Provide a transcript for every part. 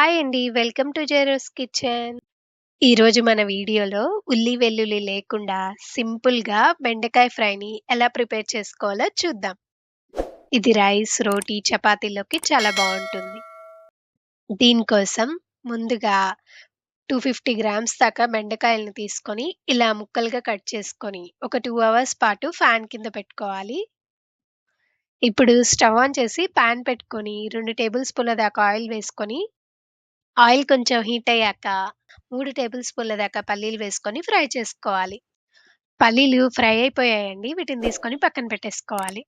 Hi అండి. Welcome to జెరోస్ kitchen. ఈరోజు మన వీడియోలో ఉల్లి, వెల్లుల్లి లేకుండా సింపుల్‌గా బెండకాయ ఫ్రైని ఎలా ప్రిపేర్ చేసుకోవాలో చూద్దాం. ఇది రైస్, రోటీ, చపాతీలోకి చాలా బాగుంటుంది దీనికోసం ముందుగా 250 గ్రామ్స్ దాకా బెండకాయలను తీసుకొని ఇలా ముక్కలుగా కట్ చేసుకొని ఒక టూ అవర్స్ పాటు ఫ్యాన్ కింద పెట్టుకోవాలి. ఇప్పుడు స్టవ్ ఆన్ చేసి పాన్ పెట్టుకొని రెండు టేబుల్ స్పూన్ల దాకా ఆయిల్ వేసుకొని ఆయిల్ కొంచెం హీట్ అయ్యాక మూడు టేబుల్ స్పూన్ల దాకా పల్లీలు వేసుకొని ఫ్రై చేసుకోవాలి. పల్లీలు ఫ్రై అయిపోయాయండి. వీటిని తీసుకొని పక్కన పెట్టేసుకోవాలి.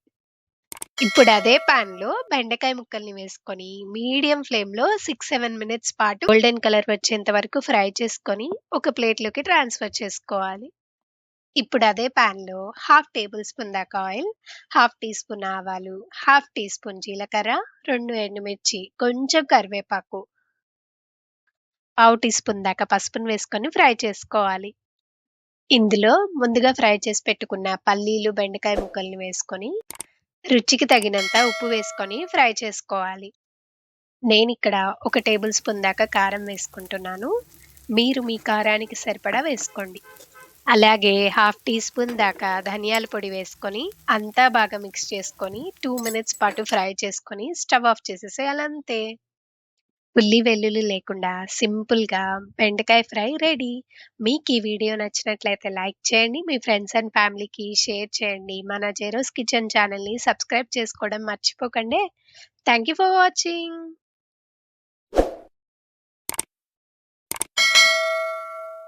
ఇప్పుడు అదే పాన్‌లో బెండకాయ ముక్కల్ని వేసుకొని మీడియం ఫ్లేమ్‌లో 6, 7 మినిట్స్ పాటు గోల్డెన్ కలర్ వచ్చేంత వరకు ఫ్రై చేసుకొని ఒక ప్లేట్‌లోకి ట్రాన్స్‌ఫర్ చేసుకోవాలి. ఇప్పుడు అదే పాన్‌లో హాఫ్ టేబుల్ స్పూన్ దాకా ఆయిల్, హాఫ్ టీ స్పూన్ ఆవాలు, హాఫ్ టీ స్పూన్ జీలకర్ర, రెండు ఎండుమిర్చి, కొంచెం కరివేపాకు పావు టీ స్పూన్ దాకా పసుపును వేసుకొని ఫ్రై చేసుకోవాలి. ఇందులో ముందుగా ఫ్రై చేసి పెట్టుకున్న పల్లీలు, బెండకాయ ముక్కల్ని వేసుకొని రుచికి తగినంత ఉప్పు వేసుకొని ఫ్రై చేసుకోవాలి. నేను ఇక్కడ ఒక టేబుల్ స్పూన్ దాకా కారం వేసుకుంటున్నాను. మీరు మీ కారానికి సరిపడా వేసుకోండి. అలాగే హాఫ్ టీ స్పూన్ దాకా ధనియాల పొడి వేసుకొని అంతా బాగా మిక్స్ చేసుకొని టూ మినిట్స్ పాటు ఫ్రై చేసుకొని స్టవ్ ఆఫ్ చేసేసేయాలంతే. ఉల్లి, వెల్లుల్లి లేకుండా సింపుల్‌గా బెండకాయ ఫ్రై రెడీ. మీకు ఈ వీడియో నచ్చినట్లయితే లైక్ చేయండి. మీ ఫ్రెండ్స్ అండ్ ఫ్యామిలీకి షేర్ చేయండి. మన జెరోస్ కిచెన్ ఛానల్ని సబ్స్క్రైబ్ చేసుకోవడం మర్చిపోకండే. Thank you for watching.